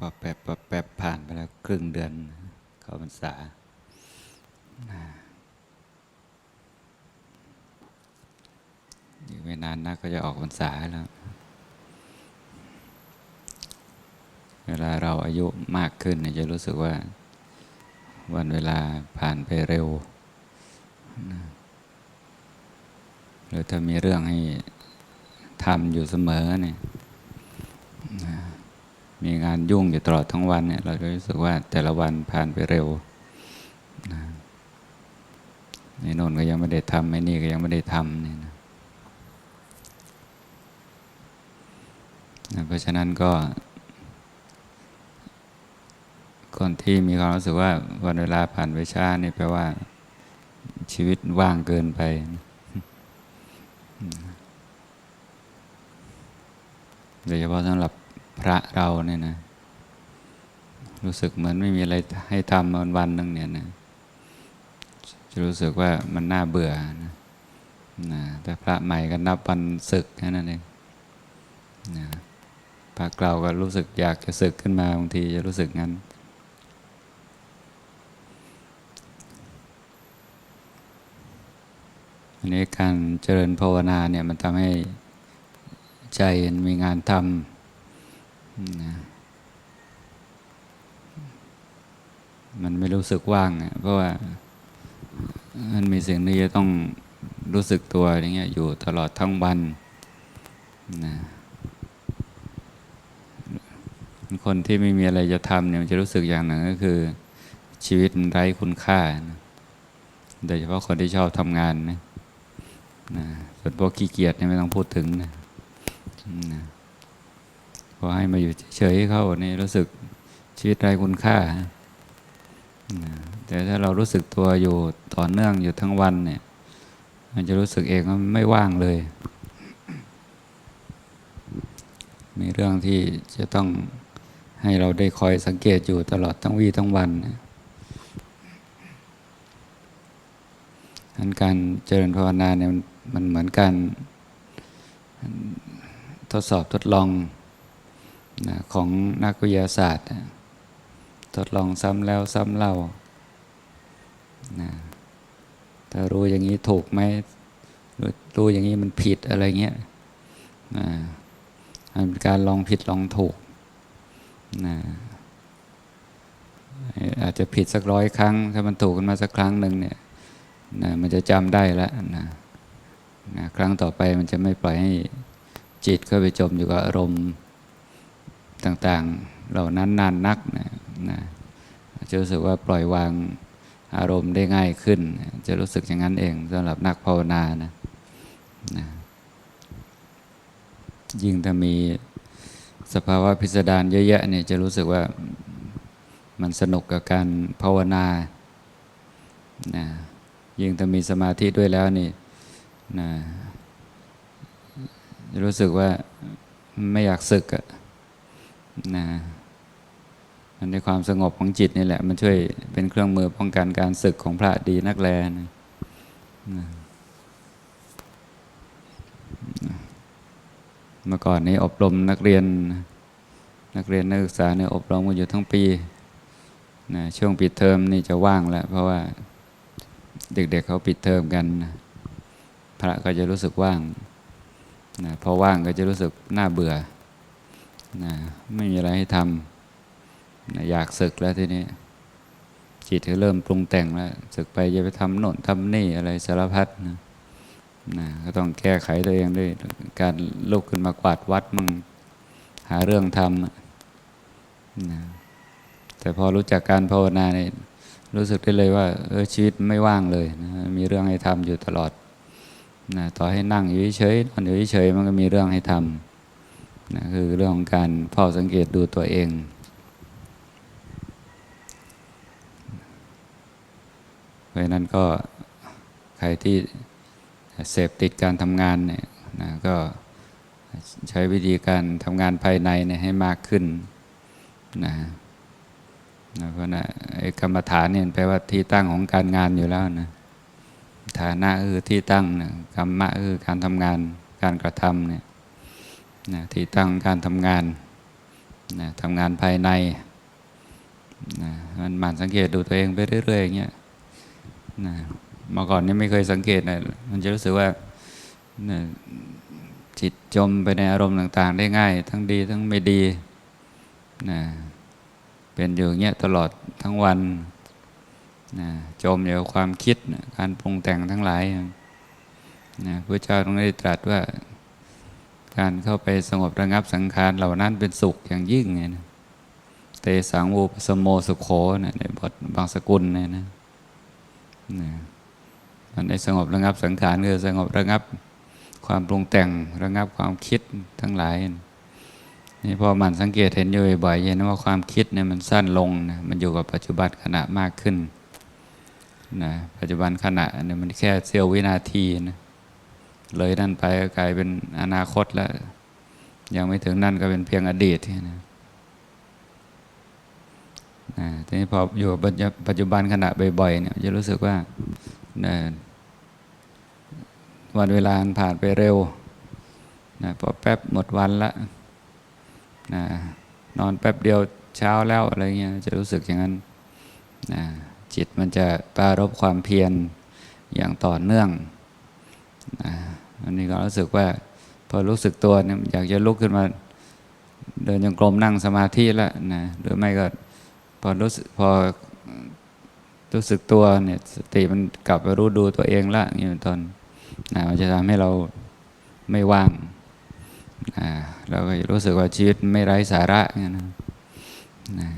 ปอบแปบปอบแปบผ่านไปแล้วครึ่งเดือนเข้าพรรษาอีกไม่นานนักก็จะออกพรรษาแล้ว เวลาเราอายุมากขึ้นจะรู้สึกว่า วันเวลาผ่านไปเร็ว หรือถ้ามีเรื่องให้ทำอยู่เสมอเนี่ย มีงานยุ่งอยู่ตลอดทั้งวันเนี่ยเราจะรู้สึกว่าแต่ละวันผ่านไปเร็วนะในโน่นก็ยังไม่ได้ทำไอ้นี่ก็ยังไม่ได้ทำเนี่ยนะเพราะฉะนั้นก็คนที่มีความรู้สึกว่าวันเวลาผ่านไปช้านี่แปลว่า ชีวิตว่างเกินไป โดยเฉพาะสำหรับ พระเราเนี่ยนะรู้สึกเหมือนไม่มีอะไรให้ทำวันวันๆหนึ่งเนี่ยนะจะรู้สึกว่ามันน่าเบื่อนะนะแต่พระใหม่ก็นับวันศึกแค่นั้นเองนะพระเก่าก็รู้สึกอยากจะศึกขึ้นมาบางทีจะรู้สึกงั้น อันนี้การเจริญภาวนาเนี่ยมันทำให้ใจมีงานทำ นะมันไม่รู้สึกว่างเพราะว่ามันมีสิ่งที่จะต้องรู้สึกตัวอย่างเงี้ยอยู่ตลอดทั้งวันนะคนที่ไม่มีอะไรจะทำเนี่ยมันจะรู้สึกอย่างหนึ่งก็คือ ชีวิตมันไร้คุณค่านะโดยเฉพาะคนที่ชอบทำงานนะนะส่วนพวกขี้เกียจเนี่ยไม่ต้องพูดถึงนะนะ พอให้มาอยู่เฉยๆเข้านี่รู้สึกชีวิตไร้คุณค่า แต่ถ้าเรารู้สึกตัวอยู่ต่อเนื่องอยู่ทั้งวันเนี่ย มันจะรู้สึกเองว่าไม่ว่างเลย มีเรื่องที่จะต้องให้เราได้คอยสังเกตอยู่ตลอดทั้งวี่ทั้งวันนะอันการเจริญภาวนาเนี่ยมันเหมือนการทดสอบทดลอง นะของนักวิทยาศาสตร์นะทดลองซ้ำแล้วซ้ำเล่านะถ้ารู้อย่างนี้ถูกไหมรู้รู้อย่างนี้มันผิดอะไรเงี้ยนะมันเป็นการลองผิดลองถูกนะอาจจะผิดสักร้อยครั้ง ถ้ามันถูกขึ้นมาสักครั้งหนึ่งเนี่ยนะมันจะจำได้แล้วนะนะครั้งต่อไปมันจะไม่ปล่อยให้จิตเข้าไปจมอยู่กับอารมณ์ ต่างๆ เหล่านั้นนานนักนะนะจะรู้สึกว่าปล่อยวางอารมณ์ได้ง่ายขึ้น จะรู้สึกอย่างนั้นเองสำหรับนักภาวนานะนะยิ่งถ้ามีสภาวะพิสดารเยอะแยะเนี่ยจะรู้สึกว่ามันสนุกกับการภาวนานะยิ่งถ้ามีสมาธิด้วยแล้วนี่นะจะรู้สึกว่าไม่อยากศึกอะ นะมันในความสงบของจิตนี่แหละ มันช่วยเป็นเครื่องมือป้องกันการศึกของพระดีนักแลนะนะเมื่อก่อนนี้อบรมนักเรียน นักเรียนนักศึกษาเนี่ยอบรมกันอยู่ทั้งปีนะช่วงปิดเทอมนี่จะว่างแล้ว เพราะว่าเด็กๆเเขาปิดเทอมกันนะพระก็จะรู้สึกว่างนะพอว่างก็จะรู้สึกน่าเบื่อ นะไม่มีอะไรให้ทำนะอยากศึกแล้วทีนี้ จิตก็เริ่มปรุงแต่งแล้วศึกไปจะไปทำโน่นทำนี่อะไรสารพัดนะนะก็ต้องแก้ไขตัวเองด้วย การลุกขึ้นมากวาดวัดมั่งหาเรื่องทำนะแต่พอรู้จักการภาวนาเนี่ยรู้สึกได้เลยว่าเออชีวิตไม่ว่างเลยนะมีเรื่องให้ทำอยู่ตลอดนะต่อให้นั่งอยู่เฉยนอนอยู่เฉยมันก็มีเรื่องให้ทำ นะคือเรื่องของการเฝ้าสังเกตดูตัวเอง เพราะนั้นก็ใครที่เสพติดการทำงานเนี่ยนะก็ใช้วิธีการทำงานภายในเนี่ยให้มากขึ้นนะนะเพราะนะไอ้กรรมฐานเนี่ยแปลว่าที่ตั้งของการงานอยู่แล้วนะฐานะคือที่ตั้งนะกรรมะคือการทำงานการกระทำเนี่ย นะที่ตั้งการทำงานนะทำงานภายในนะมันหมั่นสังเกตดูตัวเองไปเรื่อยๆอย่างเงี้ยนะเมื่อก่อนนี่ไม่เคยสังเกตนะมันจะรู้สึกว่านะจิตจมไปในอารมณ์ต่าง ๆ ได้ง่าย ทั้งดีทั้งไม่ดีนะเป็นอยู่างเงี้ยตลอดทั้งวันนะจมอยู่กับความคิดนะการปรุงแต่งทั้งหลายนะพระเจ้าตรงนี้ตรัสว่า การเข้าไปสงบระงับสังขารเหล่านั้นเป็นสุขอย่างยิ่งไงนะเตสังวูปสมโมสุโขนะในบทบางสกุลเนี่ยนะนะมันได้สงบระงับสังขารคือสงบระงับความปรุงแต่งระงับความคิดทั้งหลายนี่พอมันสังเกตเห็นอยู่บ่อยๆเห็นว่าความคิดเนี่ยมันสั้นลงนะมันอยู่กับปัจจุบันขณะมากขึ้นนะปัจจุบันขณะเนี่ยมันแค่เสี้ยววินาทีนะ เลยนั่นไปก็กลายเป็นอนาคตแล้ว ยังไม่ถึงนั่นก็เป็นเพียงอดีตนะทีนี้พออยู่ปัจจุบันขณะบ่อยๆเนี่ยจะรู้สึกว่าวันเวลาผ่านไปเร็วนะพอแป๊บหมดวันละนะนอนแป๊บเดียวเช้าแล้วอะไรเงี้ยจะรู้สึกอย่างนั้นนะจิตมันจะปรารบความเพียรอย่างต่อเนื่องนะ อันนี้ก็รู้สึกว่า พอรู้สึกตัวเนี่ยอยากจะลุกขึ้นมาเดินยังกลมนั่งสมาธิแล้วนะหรือไม่ก็พอรู้สึกพอรู้สึกตัวเนี่ยสติมันกลับไปรู้ดูตัวเองละอย่างนี้เป็นต้นนะมันจะทำให้เราไม่ว่างนะเราก็รู้สึกว่าชีวิตไม่ไร้สาระอย่างนี้นะนะ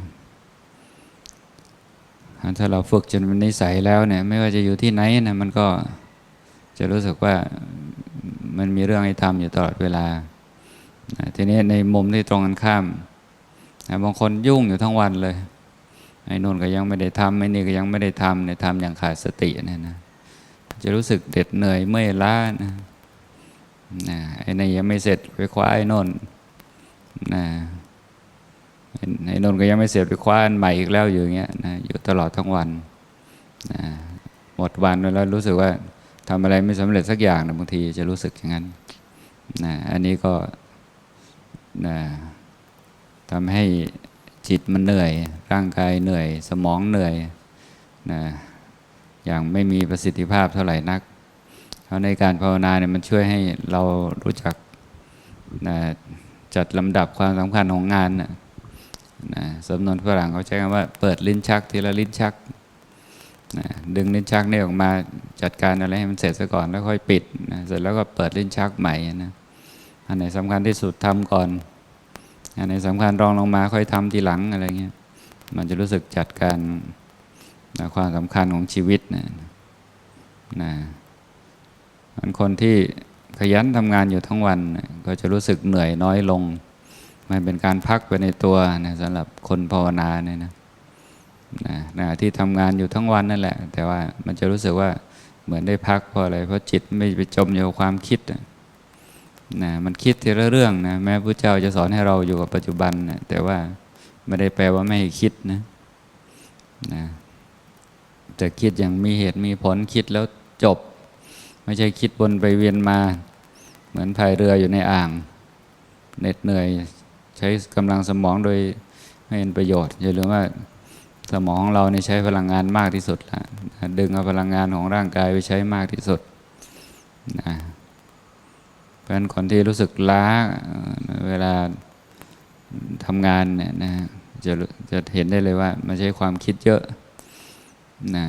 ถ้าเราฝึกจนเป็นนิสัยแล้วเนี่ย ไม่ว่าจะอยู่ที่ไหนนะมันก็จะรู้สึกว่า มันมีเรื่องให้ทำอยู่ตลอดเวลา ทีนี้ในมุมที่ตรงกันข้ามบางคนยุ่งอยู่ทั้งวันเลยไอ้นนก็ยังไม่ได้ทำไอ้นี่ก็ยังไม่ได้ทำเนี่ยทำอย่างขาดสติเนี่ยนะจะรู้สึกเด็ดเหนื่อยเมื่อยล้านะนะไอ้นี่ยังไม่เสร็จไปคว้าไอ้นนนะไอ้นนก็ยังไม่เสร็จไปคว้าใหม่อีกแล้วอยู่เงี้ยนะอยู่ตลอดทั้งวันนะหมดวันแล้วรู้สึกว่า ทำอะไรไม่สำเร็จสักอย่างนะบางทีจะรู้สึกอย่างนั้นนะอันนี้ก็นะทำให้จิตมันเหนื่อย ร่างกายเหนื่อย สมองเหนื่อยนะอย่างไม่มีประสิทธิภาพเท่าไหร่นักเพราะในการภาวนาเนี่ยมันช่วยให้เรารู้จักนะจัดลำดับความสำคัญของงานนะนะสำนวนฝรั่งเขาใช้คำว่าเปิดลิ้นชักทีละลิ้นชัก นะดึงลิ้นชักนี่ออกมาจัดการอะไรให้มันเสร็จซะก่อนแล้วค่อยปิดนะเสร็จแล้วก็เปิดลิ้นชักใหม่นะอันไหนสำคัญที่สุดทำก่อน อันไหนสำคัญรองลงมาค่อยทำทีหลังอะไรเงี้ยมันจะรู้สึกจัดการนะความสำคัญของชีวิตนะนะมันคนที่ขยันทำงานอยู่ทั้งวันนะก็จะรู้สึกเหนื่อยน้อยลง มันเป็นการพักไปในตัวนะสำหรับคนภาวนาเนี่ยนะ นะนะที่ทำงานอยู่ทั้งวันนั่นแหละ แต่ว่ามันจะรู้สึกว่าเหมือนได้พักเพราะอะไร เพราะจิตไม่ไปจมอยู่กับความคิดนะมันคิดทีละเรื่องนะแม้พระเจ้าจะสอนให้เราอยู่กับปัจจุบันนะแต่ว่าไม่ได้แปลว่าไม่ให้คิดนะนะแต่คิดอย่างมีเหตุมีผลคิดแล้วจบ ไม่ใช่คิดวนไปเวียนมา เหมือนพายเรืออยู่ในอ่างเหน็ดเหนื่อย ใช้กำลังสมองโดยไม่เป็นประโยชน์อย่าลืมว่า สมองของเราเนี่ยใช้พลังงานมากที่สุดละดึงเอาพลังงานของร่างกายไปใช้มากที่สุดนะเพราะฉะนั้นคนที่รู้สึกล้าเวลาทำงานเนี่ยนะจะจะเห็นได้เลยว่ามันใช้ความคิดเยอะนะ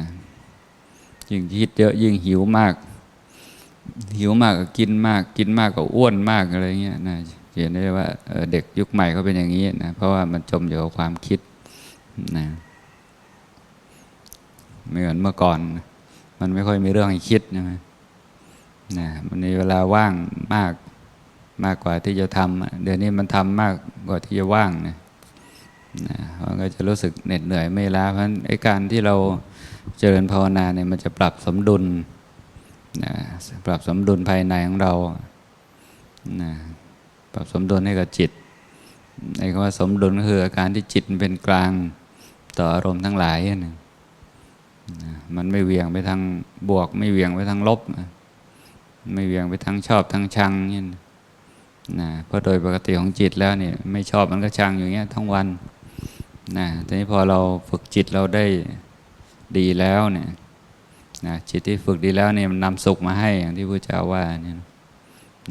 ยิ่งคิดเยอะยิ่งหิวมาก หิวมากก็กินมาก กินมากก็อ้วนมากอะไรเงี้ยนะเห็นได้ว่าเด็กยุคใหม่เขาเป็นอย่างนี้นะเพราะว่ามันจมอยู่กับความคิดนะ เหมือนเมื่อก่อน มันไม่ค่อยมีเรื่องให้คิดใช่ไหมนะมันมีเวลาว่างมากมากกว่าที่จะทำเดี๋ยวนี้มันทำมากกว่าที่จะว่างนะนะมันก็จะรู้สึกเหน็ดเหนื่อยไม่ล้าเพราะฉะนั้นไอ้การที่เราเจริญภาวนาเนี่ยมันจะปรับสมดุลนะปรับสมดุลภายในของเรานะปรับสมดุลให้กับจิตไอ้คำว่าสมดุลก็คืออาการที่จิตเป็นกลางต่ออารมณ์ทั้งหลายนะ มันไม่เวียงไปทางบวก ไม่เวียงไปทางลบ ไม่เวียงไปทางชอบทางชังเนี่ยนะเพราะโดยปกติของจิตแล้วเนี่ยไม่ชอบมันก็ชังอยู่เงี้ยทั้งวันนะทีนี้พอเราฝึกจิตเราได้ดีแล้วเนี่ยนะจิตที่ฝึกดีแล้วเนี่ยมันนำสุขมาให้อย่างที่พระเจ้าว่าเนี่ย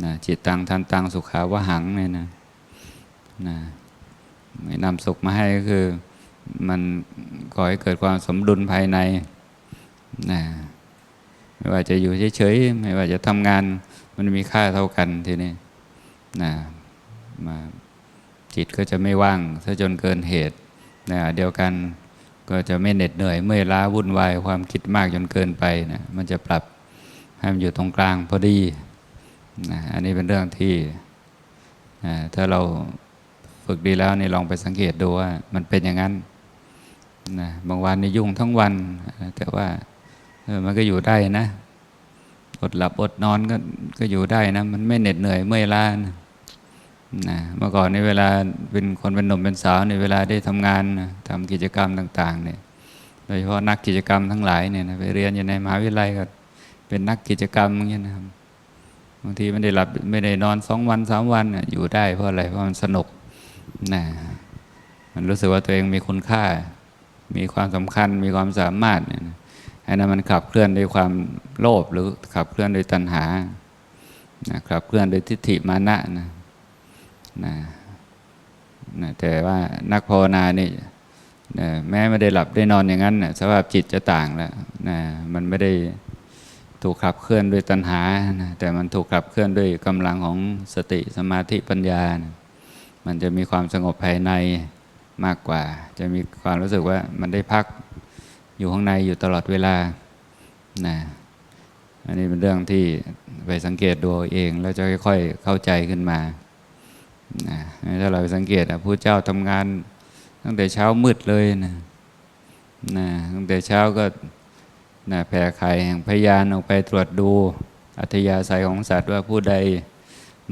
นะจิตตังทันตังสุขาวะหังเนี่ยนะนะไม่นำสุขมาให้ก็คือ มันก่อให้เกิดความสมดุลภายในนะไม่ว่าจะอยู่เฉยๆ ไม่ว่าจะทำงาน มันมีค่าเท่ากันทีนี้นะมาจิตก็จะไม่ว่างซะจนเกินเหตุนะเดียวกันก็จะไม่เหน็ดเหนื่อย เมื่อยล้าวุ่นวายความคิดมากจนเกินไปนะมันจะปรับให้มันอยู่ตรงกลางพอดีนะอันนี้เป็นเรื่องที่นะถ้าเราฝึกดีแล้วนี่ลองไปสังเกตดูว่ามันเป็นอย่างนั้น นะบางวันนี่ยุ่งทั้งวัน แต่ว่าออมันก็อยู่ได้นะอดหลับอดนอนก็ก็อยู่ได้นะ มันไม่เหน็ดเหนื่อยเมื่อยล้านะนะเมื่อก่อนในเวลาเป็นคนเป็นหนุ่มเป็นสาวในเวลาได้ทำงานนะทำกิจกรรมต่างๆเนี่ยโดยเฉพาะนักกิจกรรมทั้งหลายเนี่ยนะไปเรียนอยู่ในมหาวิทยาลัยก็เป็นนักกิจกรรมอย่างเงี้ยนะครับบางทีไม่ได้หลับไม่ได้นอนสองวันสามวันอยู่ได้เพราะอะไรเพราะมันสนุกนะมันรู้สึกว่าตัวเองมีคุณค่า มีความสำคัญมีความสามารถเนี่ยนะอันนั้นมันขับเคลื่อนด้วยความโลภหรือขับเคลื่อนด้วยตัณหานะขับเคลื่อนด้วยทิฏฐิมานะนะนะนะแต่ว่านักภาวนานี่นะแม้ไม่ได้หลับได้นอนอย่างนั้นนะสภาพจิตจะต่างแล้วนะมันไม่ได้ถูกขับเคลื่อนด้วยตัณหานะแต่มันถูกขับเคลื่อนด้วยกำลังของสติสมาธิปัญญานะมันจะมีความสงบภายใน มากกว่า จะมีความรู้สึกว่ามันได้พักอยู่ข้างในอยู่ตลอดเวลานะอันนี้เป็นเรื่องที่ไปสังเกตดูเอง แล้วจะค่อยๆเข้าใจขึ้นมานะถ้าเราไปสังเกตอะผู้เจ้าทำงาน ตั้งแต่เช้ามืดเลยนะนะตั้งแต่เช้าก็นะแผ่ไข่แห่งพยานออกไปตรวจดูอัธยาศัยของสัตว์ว่าผู้ใด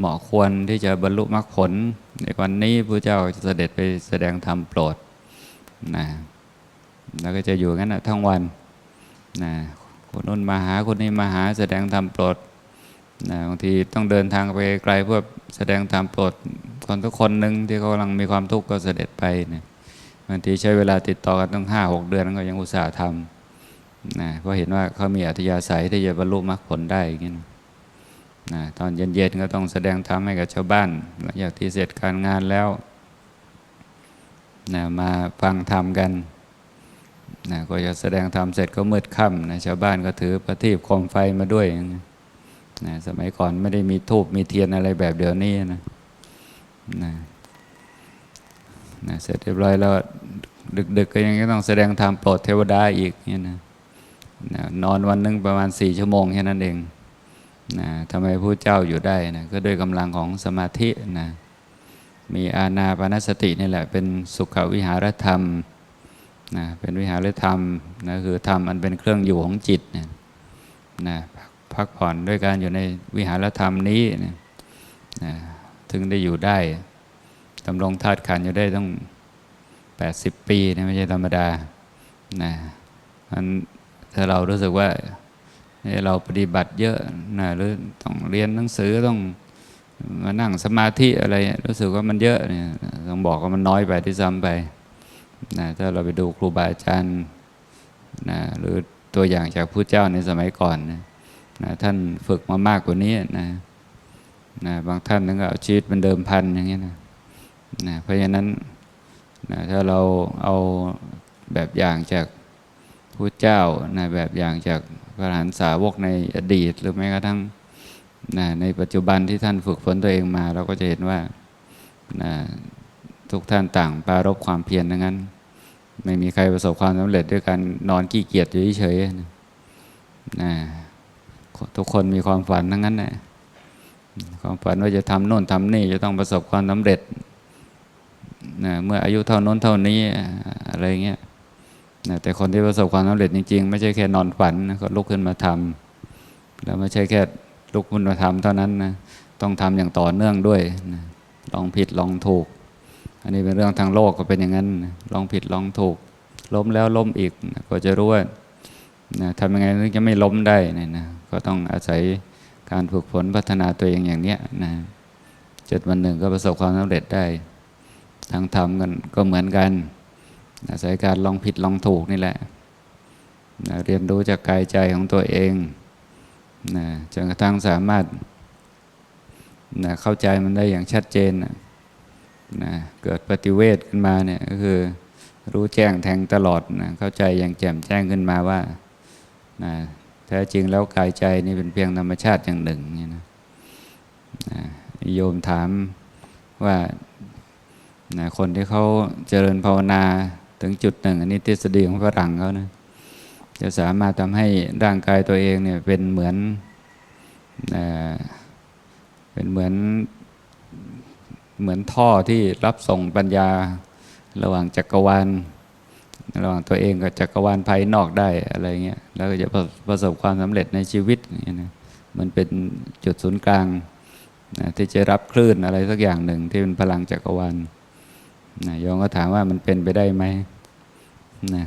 เหมาะควรที่จะบรรลุมรรคผล ในวันนี้ผู้เจ้าจะเสด็จไปแสดงธรรมโปรดนะแล้วก็จะอยู่งั้นนะทั้งวันนะคนนู้นมาหาคนนี้มาหาแสดงธรรมโปรดนะบางทีต้องเดินทางไปไกลเพื่อแสดงธรรมโปรดคนทุกคนหนึ่งที่เขากำลังมีความทุกข์ก็เสด็จไปนะบางทีใช้เวลาติดต่อกันต้องห้าหกเดือนก็ยังอุตส่าห์ทำนะเพราะเห็นว่าเขามีอัธยาศัยที่จะบรรลุมรรคผลได้อย่างนี้นะ นะตอนเย็นๆก็ต้องแสดงธรรมให้กับชาวบ้านหลังจากที่เสร็จการงานแล้วนะมาฟังธรรมกันนะก็จะแสดงธรรมเสร็จก็มืดค่ำนะชาวบ้านก็ถือประทีปโคมไฟมาด้วยนะสมัยก่อนไม่ได้มีทูบมีเทียนอะไรแบบเดี๋ยวนี้นะนะนะเสร็จเรียบร้อยแล้วดึกๆก็ยังต้องแสดงธรรมโปรดเทวดาอีกเนี่ยนะนะนอนวันหนึงประมาณสี่ชั่วโมงแค่นั้นเอง นะทำไมผู้เจ้าอยู่ได้นะก็ด้วยกำลังของสมาธินะมีอาณาปานสตินี่แหละเป็นสุขวิหารธรรมนะเป็นวิหารธรรมนะคือธรรมอันเป็นเครื่องอยู่ของจิตนี่ยนะพักผ่อนด้วยการอยู่ในวิหารธรรมนี้นะนะถึงได้อยู่ได้ดำรงธาตุขันธ์อยู่ได้ต้อง 80 ปีนะไม่ใช่ธรรมดานะมันถ้าเรารู้สึกว่า เราปฏิบัติเยอะนะหรือต้องเรียนหนังสือต้องมานั่งสมาธิอะไร รู้สึกว่ามันเยอะเนี่ยต้องบอกว่ามันน้อยไปที่ซ้ำไปนะถ้าเราไปดูครูบาอาจารย์นะหรือตัวอย่างจากผู้เจ้าในสมัยก่อนนะนะท่านฝึกมามากกว่านี้นะนะบางท่านนึงก็เอาชีวิตเป็นเดิมพันอย่างเงี้ยนะนะเพราะฉะนั้นนะถ้าเราเอาแบบอย่างจากผู้เจ้านะแบบอย่างจาก พระอรหันตสาวกในอดีต หรือแม้กระทั่งนะในปัจจุบันที่ท่านฝึกฝนตัวเองมา เราก็จะเห็นว่านะทุกท่านต่างปรารบความเพียรทั้งนั้น ไม่มีใครประสบความสำเร็จด้วยการนอนขี้เกียจอยู่เฉยๆนะทุกคนมีความฝันทั้งนั้นนะความฝันว่าจะทำโน่นทำนี่จะต้องประสบความสำเร็จนะเมื่ออายุเท่าน้นเท่านี้อะไรเงี้ย นะแต่คนที่ประสบความสำเร็จจริงๆ ไม่ใช่แค่นอนฝันนะก็ลุกขึ้นมาทำแล้วไม่ใช่แค่ลุกขึ้นมาทำเท่านั้นนะต้องทำอย่างต่อเนื่องด้วยนะลองผิดลองถูก อันนี้เป็นเรื่องทางโลกก็เป็นอย่างนั้นนะลองผิดลองถูก ล้มแล้วล้มอีกนะก็จะรู้ว่านะทำยังไงถึงจะไม่ล้มได้นะนะก็ต้องอาศัยการฝึกฝนพัฒนาตัวเองอย่างเนี้ยนะจนวันหนึ่งก็ประสบความสำเร็จได้ทางธรรมกันก็เหมือนกัน อาศัยการลองผิดลองถูกนี่แหละนะเรียนรู้จากกายใจของตัวเองนะจนกระทั่งสามารถนะเข้าใจมันได้อย่างชัดเจนนะนะเกิดปฏิเวทขึ้นมาเนี่ยก็คือรู้แจ้งแทงตลอดนะเข้าใจอย่างแจ่มแจ้งขึ้นมาว่านะแท้จริงแล้วกายใจนี่เป็นเพียงธรรมชาติอย่างหนึ่งนี่นะนะโยมถามว่านะคนที่เขาเจริญภาวนา ถึงจุดหนึ่ง อันนี้ทฤษฎีของฝรั่งเขานะ จะสามารถทำให้ร่างกายตัวเองเนี่ยเป็นเหมือนเป็นเหมือนเหมือนท่อที่รับส่งปัญญาระหว่างจักรวาลระหว่างตัวเองกับจักรวาลภายนอกได้อะไรเงี้ยแล้วก็จะประประสบความสำเร็จในชีวิตเงี้ยนะมันเป็นจุดศูนย์กลางนะที่จะรับคลื่นอะไรสักอย่างหนึ่งที่เป็นพลังจักรวาล นะโยมก็ถามว่ามันเป็นไปได้ไหมนะ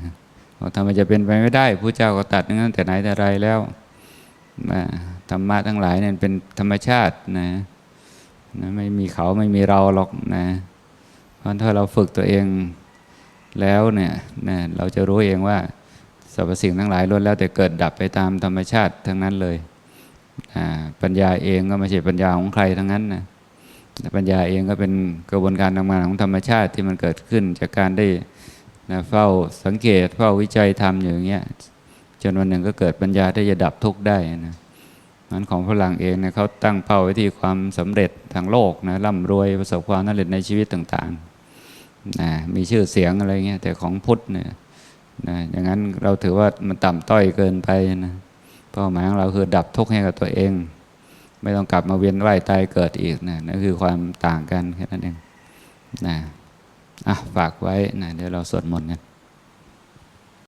บอกทำไมจะเป็นไปไม่ได้ผู้เจ้าก็ตัดตั้งแต่ไหนแต่ไรแล้วนะธรรมะทั้งหลายเนี่ยเป็นธรรมชาตินะนะไม่มีเขาไม่มีเราหรอกนะเพราะถ้าเราฝึกตัวเองแล้วเนี่ยนะเราจะรู้เองว่าสรรพสิ่งทั้งหลายล้วนแล้วแต่เกิดดับไปตามธรรมชาติทั้งนั้นเลยปัญญาเองก็ไม่ใช่ปัญญาของใครทั้งนั้นนะ ปัญญาเองก็เป็นกระบวนการทำงานของธรรมชาติที่มันเกิดขึ้น จากการได้นะเฝ้าสังเกตเฝ้าวิจัยทำอยู่อย่างเงี้ยจนวันหนึ่งก็เกิดปัญญาที่จะดับทุกข์ได้นะนั้นของฝรั่งเองเนี่ยเขาตั้งเป้าไว้ที่ความสำเร็จทางโลกนะร่ำรวยประสบความสำเร็จในชีวิตต่างๆนะมีชื่อเสียงอะไรเงี้ยแต่ของพุทธเนี่ยนะอย่างนั้นเราถือว่ามันต่ำต้อยเกินไปนะเป้าหมายของเราคือดับทุกข์ให้กับตัวเอง ไม่ต้องกลับมาเวียนว่ายตายเกิดอีกนะนั่นคือความต่างกันแค่นั้นเองนะอะฝากไว้นะเดี๋ยวเราสวดมนต์กัน